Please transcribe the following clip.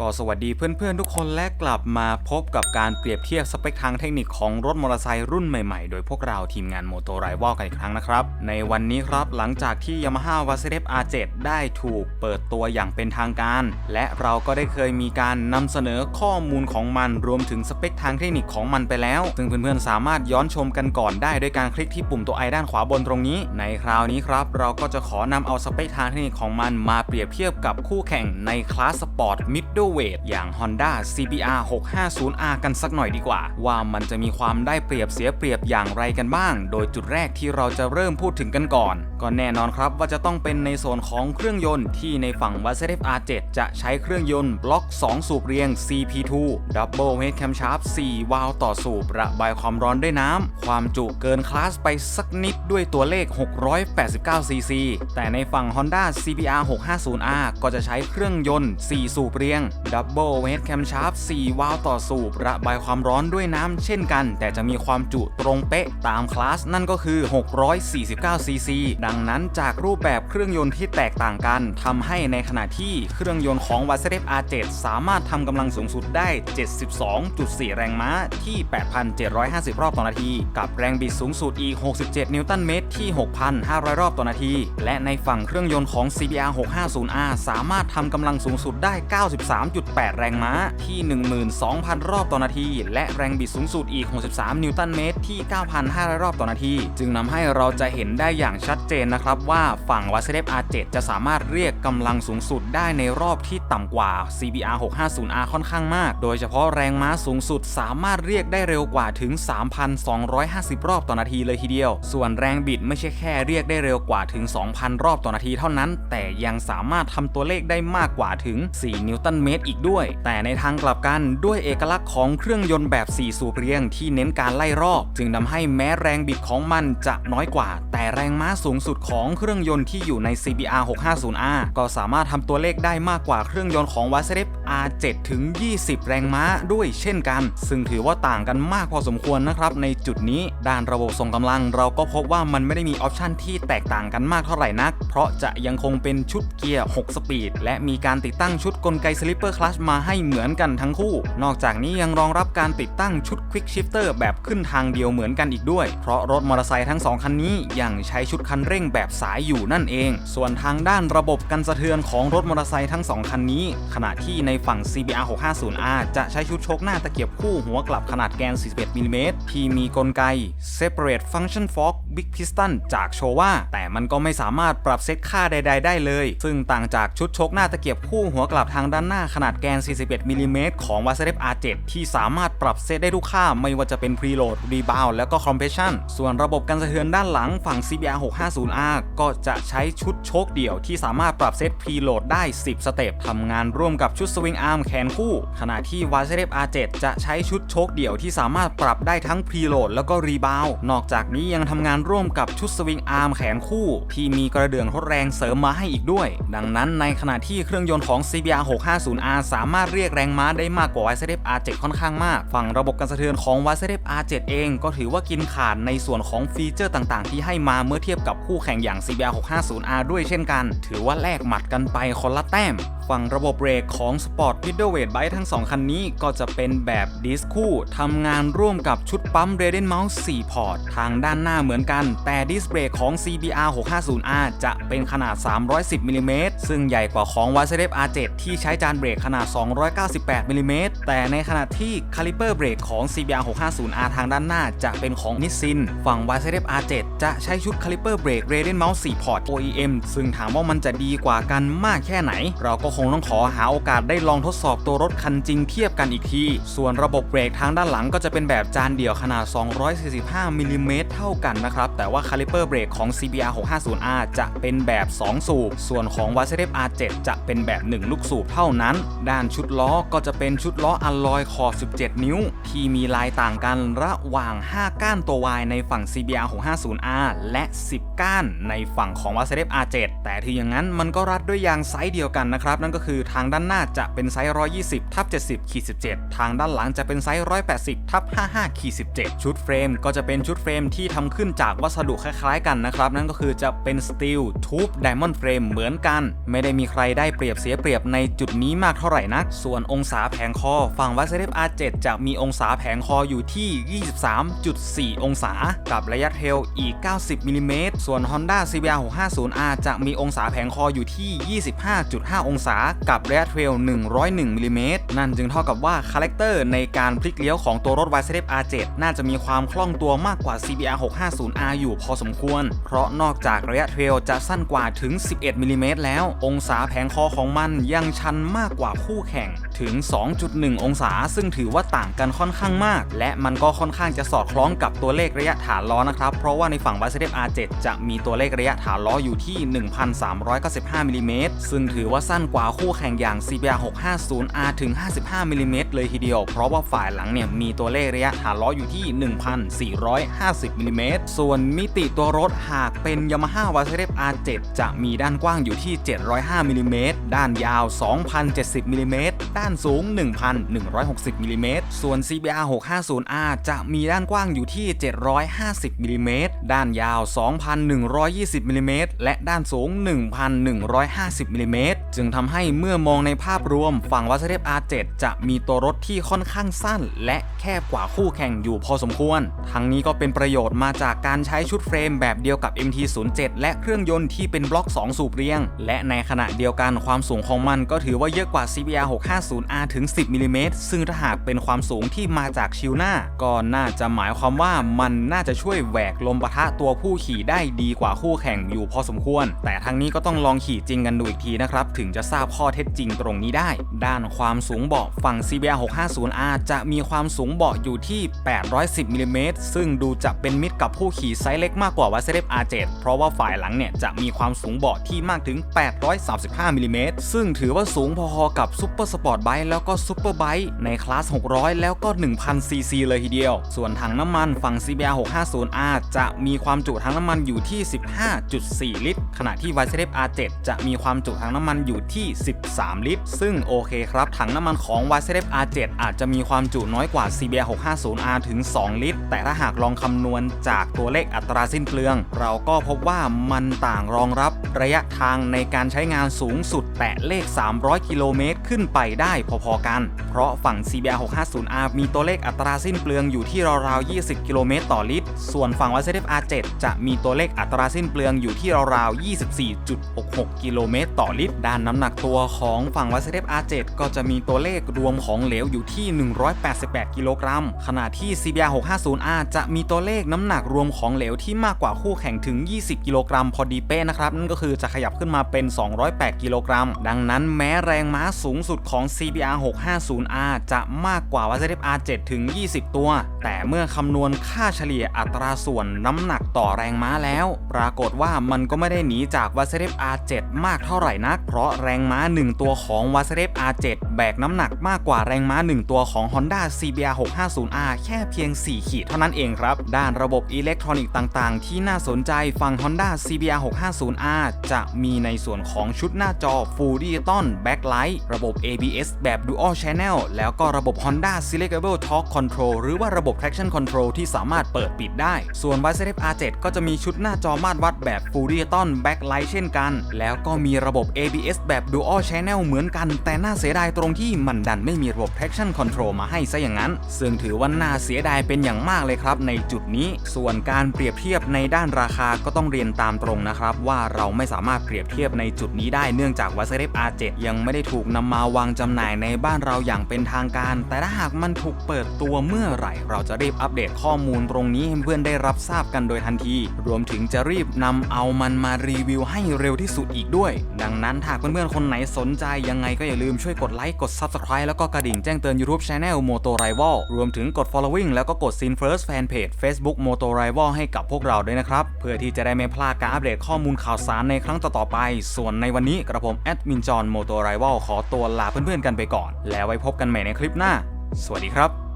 ก็สวัสดีเพื่อนๆทุกคนและกลับมาพบกับการเปรียบเทียบสเปคทางเทคนิคของรถมอเตอร์ไซค์รุ่นใหม่ๆ โดยพวกเราทีมงานโมโตไรวอลกันอีกครั้งนะครับ ในวันนี้ครับหลังจากที่ Yamaha v a s e f R7 ได้ถูกเปิดตัวอย่างเป็นทางการ และเราก็ได้เคยมีการนำเสนอข้อมูลของมันรวมถึงสเปคทางเทคนิคของมันไปแล้ว ซึ่งเพื่อนๆสามารถย้อนชมกันก่อนได้โดยการคลิกที่ปุ่มตัวไอด้านขวาบนตรงนี้ ในคราวนี้ครับเราก็จะขอนำเอาสเปคทางเทคนิคของมันมาเปรียบเทียบกับคู่แข่งในคลาสสปอร์ตมิดเดิลเวทอย่าง Honda CBR 650R กันสักหน่อยดีกว่า ว่ามันจะมีความได้เปรียบเสียเปรียบอย่างไรกันบ้าง โดยจุดแรกที่เราจะเริ่มพูดถึงกันก่อน ก็แน่นอนครับว่าจะต้องเป็นในโซนของเครื่องยนต์ที่ในฝั่ง v a s e f R7 จะใช้เครื่องยนต์บล็อก 2 สูบเรียง CP2 Double Head Camshaft 4 วาล์วต่อสูบระบายความร้อนด้วยน้ำ ความจุเกินคลาสไปสักนิดด้วยตัวเลข 689 cc แต่ในฝั่ง Honda CBR 650R ก็จะใช้เครื่องยนต์ 4 สูบเรียง Double Head Camshaft 4วาล์วต่อสูบ ระบายความร้อนด้วยน้ำเช่นกัน แต่จะมีความจุตรงเป๊ะตามคลาส นั่นก็คือ 649 cc ดังนั้นจากรูปแบบเครื่องยนต์ที่แตกต่างกัน ทำให้ในขณะที่เครื่องยนต์ของ v a s e f R7 สามารถทำกำลังสูงสุดได้ 72.4 แรงม้าที่ 8,750 รอบต่อนาที กับแรงบิดสูงสุดอีก 67 นิวตันเมตรที่ 6,500 รอบต่อนาที และในฝั่งเครื่องยนต์ของ CBR 650R สามารถทำกำลังสูงสุดได้ 93 3.8 แรงม้าที่ 12,000 รอบต่อนาที และแรงบิดสูงสุดอีก 63 นิวตันเมตรที่ 9,500 รอบต่อนาที จึงนำให้เราจะเห็นได้อย่างชัดเจนนะครับว่าฝั่ง v a s e f R7 จะสามารถเรียกกำลังสูงสุดได้ในรอบที่ต่ำกว่า CBR 650R ค่อนข้างมาก โดยเฉพาะแรงม้าสูงสุดสามารถเรียกได้เร็วกว่าถึง 3,250 รอบต่อนาทีเลยทีเดียว ส่วนแรงบิดไม่ใช่แค่เรียกได้เร็วกว่าถึง 2,000 รอบต่อนาทีเท่านั้น แต่ยังสามารถทำตัวเลขได้มากกว่าถึง 4 นิวตันเมตรอีกด้วย แต่ในทางกลับกันด้วยเอกลักษณ์ของเครื่องยนต์แบบ 4 สูบเรียงที่เน้นการไล่รอบ จึงทำให้แม้แรงบิดของมันจะน้อยกว่า แต่แรงม้าสูงสุดของเครื่องยนต์ที่อยู่ใน CBR 650R ก็สามารถทำตัวเลขได้มากกว่าเครื่องยนต์ของ v a s e f R7 ถึง 20 แรงม้าด้วยเช่นกัน ซึ่งถือว่าต่างกันมากพอสมควรนะครับ ในจุดนี้ด้านระบบส่งกำลัง เราก็พบว่ามันไม่ได้มีออปชันที่แตกต่างกันมากเท่าไหร่นัก เพราะจะยังคงเป็นชุดเกียร์ 6 สปีด และมีการติดตั้งชุดกลไกสลิปเปอร์คลัชมาให้เหมือนกันทั้งคู่ นอกจากนี้ยังรองรับการติดตั้งชุดควิกชิฟเตอร์แบบขึ้นทางเดียวเหมือนกันอีกด้วย เพราะรถมอเตอร์ไซค์ทั้ง 2 คันนี้ยังใช้ชุดคันเร่งแบบสายอยู่นั่นเอง ส่วนทางด้านระบบกันสะเทือนของรถมอเตอร์ไซค์ทั้ง 2 คันนี้ ขณะที่ในฝั่ง CBR 650R จะใช้ชุดโชกหน้าตะเกียบคู่หัวกลับขนาดแกน 41มิลลิเมตรที่มีกลไก Separate Function Fork Big Piston จากโชว่าแต่มันก็ไม่สามารถปรับเซตค่าใด ๆ ได้เลย ซึ่งต่างจากชุดชคหน้าตะเกียบคู่หัวกลับทางด้านหน้าขนาดแกน 41มิลลิเมตรของ v a s e f R7 ที่สามารถปรับเซตได้ทุกค่าไม่ว่าจะเป็น Preload Rebound แล้วก็ Compression ส่วนระบบการสะเทือนด้านหลังฝั่ง CBR 650R ก็จะใช้ชุดชคเดี่ยวที่สามารถปรับเซต Preload ได้ 10 สเต็ปทำงานร่วมกับชุด Swing Arm แขนคู่ ขณะที่ v a s e f R7 จะใช้ชุดชคเดี่ยวที่สามารถปรับได้ทั้ง Preload แล้วก็ Rebound นอกจากนี้ยังทำงานร่วมกับชุด Swing Arm แขนคู่ ที่มีกระเดื่องทดแรงเสริมมาให้อีกด้วย ดังนั้นในขณะที่เครื่องยนต์ของ CBR 650R สามารถเรียกแรงม้าได้มากกว่า v a s e f R7 ค่อนข้างมาก ฝั่งระบบการสะเทือนของ v a s e f R7 เองก็ถือว่ากินขาดในส่วนของฟีเจอร์ต่างๆ ที่ให้มาเมื่อเทียบกับคู่แข่งอย่าง CBR 650R ด้วยเช่นกัน ถือว่าแลกหมัดกันไปคนละแต้ม ฝั่งระบบเบรกของ Sport Middleweight Bike ทั้ง 2 คันนี้ก็จะเป็นแบบดิสคู่ทำงานร่วมกับชุดปั๊ม r a d e n Mouse 4พอร์ตทางด้านหน้าเหมือนกัน แต่ดิสเบรกของ CBR 650R จะเป็นขนาด 310มิลลิเมตรซึ่งใหญ่กว่าของ v a s e f R7 ที่ใช้จานเบรกขนาด 298มิลลิเมตรแต่ในขณะที่คาลิเปอร์เบรกของ CBR 650R ทางด้านหน้าจะเป็นของ Nissin ฝั่ง v a s e f R7 จะใช้ชุดคาลิเปอร์เบรก r a d e n Mouse 4พอร์ต OEM ซึ่งถามว่ามันจะดีกว่ากันมากแค่ไหน เราก็คงต้องขอหาโอกาสได้ลองทดสอบตัวรถคันจริงเทียบกันอีกที ส่วนระบบเบรกทางด้านหลังก็จะเป็นแบบจานเดี่ยวขนาด 245มิลลิเมตรเท่ากันนะครับแต่ว่าคาลิเปอร์เบรกของ CBR 650R จะเป็นแบบ 2 สูบ ส่วนของ v a s e f R7 จะเป็นแบบ 1 ลูกสูบเท่านั้น ด้านชุดล้อก็จะเป็นชุดล้ออัลลอยขอบ17 นิ้ว ที่มีลายต่างกันระหว่าง 5 ก้านตัววายในฝั่ง CBR 650R และ 10 ก้านในฝั่งของ v a s e f R7 แต่ที่อย่างนั้นมันก็รัดด้วยยางไซส์เดียวกันนะครับ นั่นก็คือทางด้านหน้าจะเป็นไซส์ 120ทับ70ขีด17 ทางด้านหลังจะเป็นไซส์ 180ทับ55ขีด17 ชุดเฟรมก็จะเป็นชุดเฟรมที่ทำขึ้นจากวัสดุคล้ายๆ กันนะครับ นั่นก็คือจะเป็นสตีลทูบไดมอนด์เฟรมเหมือนกัน ไม่ได้มีใครได้เปรียบเสียเปรียบในจุดนี้มากเท่าไหร่นัก ส่วนองศาแผงคอฝั่งวัสดุ R7 จะมีองศาแผงคออยู่ที่ 23.4 องศา กับระยะเทลอีก 90มิลลิเมตรส่วน Honda CBR 650R จะมีองศาแผงคออยู่ที่ 25.5 องศา กับระยะเทรล101มิลลิเมตรนั่นจึงเท่ากับว่าคาแรคเตอร์ในการพลิกเลี้ยวของตัวรถ y 7 R7 น่าจะมีความคล่องตัวมากกว่า CBR 650R อยู่พอสมควร เพราะนอกจากระยะเทรลจะสั้นกว่าถึง 11มิลลิเมตรแล้ว องศาแผงคอของมันยังชันมากกว่าคู่แข่ง ถึง 2.1 องศา ซึ่งถือว่าต่างกันค่อนข้างมาก และมันก็ค่อนข้างจะสอดคล้องกับตัวเลขระยะฐานล้อนะครับ เพราะว่าในฝั่ง y 7 R7 จะมีตัวเลขระยะฐานล้ออยู่ที่ 1,395มิลลิเมตรซึ่งถือว่าสั้นกว่าคู่แข่งอย่าง CBR 650R ถึง 55มิลลิเมตรเลยทีเดียว เพราะว่าฝ่ายหลังเนี่ยมีตัวเลขระยะฐานล้ออยู่ที่ 1,450มิลลิเมตรส่วนมิติตัวรถหากเป็น Yamaha y 7 R7 จะมีด้านกว้างอยู่ที่ 705มิลลิเมตรด้านยาว 2,070มิลลิเมตรด้านานสูง 1,160มิลลิเมตรส่วน CBR 650R จะมีด้านกว้างอยู่ที่ 750มิลลิเมตรด้านยาว 2,120มิลลิเมตรและด้านสูง 1,150มิลลิเมตรจึงทำให้เมื่อมองในภาพรวมฝั่งวัสดุ R7 จะมีตัวรถที่ค่อนข้างสั้น และแคบกว่าคู่แข่งอยู่พอสมควร ทั้งนี้ก็เป็นประโยชน์มาจากการใช้ชุดเฟรมแบบเดียวกับ MT07 และเครื่องยนต์ที่เป็นบล็อก 2 สูบเรียง และในขณะเดียวกันความสูงของมันก็ถือว่าเยอะกว่า CBR650 0R ถึง 10มิลลิเมตรซึ่งถ้าหากเป็นความสูงที่มาจากชิวหน้า ก็น่าจะหมายความว่ามันน่าจะช่วยแหวกลมปะทะตัวผู้ขี่ได้ดีกว่าคู่แข่งอยู่พอสมควร แต่ทั้งนี้ก็ต้องลองขี่จริงกันดูอีกทีนะครับ ถึงจะทราบข้อเท็จจริงตรงนี้ได้ ด้านความสูงเบาะฝั่ง CBR 650R จะมีความสูงเบาะอยู่ที่ 810มิลลิเมตรซึ่งดูจะเป็นมิตรกับผู้ขี่ไซส์เล็กมากกว่า w a s e r e p R7 เพราะว่าฝ่ายหลังเนี่ยจะมีความสูงเบาะที่มากถึง 835มิลลิเมตรซึ่งถือว่าสูงพอๆกับซุปเปอร์สปอร์ตบค์แล้วก็ซุปเปอร์ไบค์ในคลาส 600 แล้วก็ 1000 ซีซีเลยทีเดียว ส่วนถังน้ำมันฝั่ง CBR 650R จะมีความจุถังน้ำมันอยู่ที่ 15.4 ลิตร ขณะที่ y c f R7 จะมีความจุถังน้ำมันอยู่ที่ 13 ลิตร ซึ่งโอเคครับ ถังน้ำมันของ y c f R7 อาจจะมีความจุน้อยกว่า CBR 650R ถึง 2 ลิตร แต่ถ้าหากลองคำนวณจากตัวเลขอัตราสิ้นเปลือง เราก็พบว่ามันต่างรองรับระยะทางในการใช้งานสูงสุดแตะเลข 300 กิโลเมตรขึ้นไปได้พอๆกัน เพราะฝั่ง CBR 650R มีตัวเลขอัตราสิ้นเปลืองอยู่ที่ราวๆ 20 กิโลเมตรต่อลิตร ส่วนฝั่ง y c f R7 จะมีตัวเลขอัตราสิ้นเปลืองอยู่ที่ราวๆ 24.66 กิโลเมตรต่อลิตร ด้านน้ำหนักตัวของฝั่ง y c f R7 ก็จะมีตัวเลขรวมของเหลวอยู่ที่ 188 กิโลกรัม ขณะที่ CBR 650R จะมีตัวเลขน้ำหนักรวมของเหลวที่มากกว่าคู่แข่งถึง 20 กิโลกรัมพอดีเป๊ะนะครับ นั่นก็คือจะขยับขึ้นมาเป็น 208 กิโลกรัม ดังนั้นแม้แรงม้าสูงสุดของ CBR 650R จะมากกว่า y c f R7 ถึง 20 ตัว แต่เมื่อคำนวณค่าเฉลี่ยอัตราส่วนน้ำหนักต่อแรงม้าแล้ว ปรากฏว่ามันก็ไม่ได้หนีจาก y c f R7 มากเท่าไหร่นัก เพราะแรงม้า 1 ตัวของ y c f R7 แบกน้ำหนักมากกว่าแรงม้า 1 ตัวของ Honda CBR 650R แค่เพียง 4 ขีดเท่านั้นเองครับ ด้านระบบอิเล็กทรอนิกส์ต่างๆ ที่น่าสนใจฝั่ง Honda CBR 650R จะมีในส่วนของชุดหน้าจอ Full Digital Backlight ระบบ ABS แบบ Dual Channel แล้วก็ระบบ Honda Selectable Torque Control หรือว่าระบบ Traction Control ที่สามารถเปิดปิดได้ ส่วน y c f R7 ก็จะมีชุดหน้าจอมาตรวัดแบบ Full Digital Backlight เช่นกัน แล้วก็มีระบบ ABS แบบ Dual Channel เหมือนกัน แต่น่าเสียดายตรงที่มันดันไม่มีระบบ Traction Control มาให้ซะอย่างนั้น ซึ่งถือว่าน่าเสียดายเป็นอย่างมากเลยครับในจุดนี้ ส่วนการเปรียบเทียบในด้านราคาก็ต้องเรียนตามตรงนะครับ ว่าเราไม่สามารถเปรียบเทียบในจุดนี้ได้เนื่องจาก y c f R7 ยังไม่ได้ถูกนำมาวางจำหน่ายในบ้านเราอย่างเป็นทางการ แต่ถ้าหากมันถูกเปิดตัวเมื่อไหร่ เราจะรีบอัปเดตข้อมูลตรงนี้ให้เพื่อนได้รับทราบกันโดยทันที รวมถึงจะรีบนำเอามันมารีวิวให้เร็วที่สุดอีกด้วย ดังนั้นถ้าเพื่อนๆคนไหนสนใจยังไงก็อย่าลืมช่วยกดไลค์กด Subscribe แล้วก็กระดิ่งแจ้งเตือน YouTube Channel Moto Rival รวมถึงกด Following แล้วก็กด Sin First Fanpage Facebook Moto Rival ให้กับพวกเราด้วยนะครับ เพื่อที่จะได้ไม่พลาดการอัปเดตข้อมูลข่าวสารในครั้งต่อๆไป ส่วนในวันนี้กระผมแอดมินจอห์น Moto Rival ขอตัวลาเพื่อนๆกันไปก่อน แล้วไว้พบกันใหม่ในคลิปหน้า สวัสดีครับ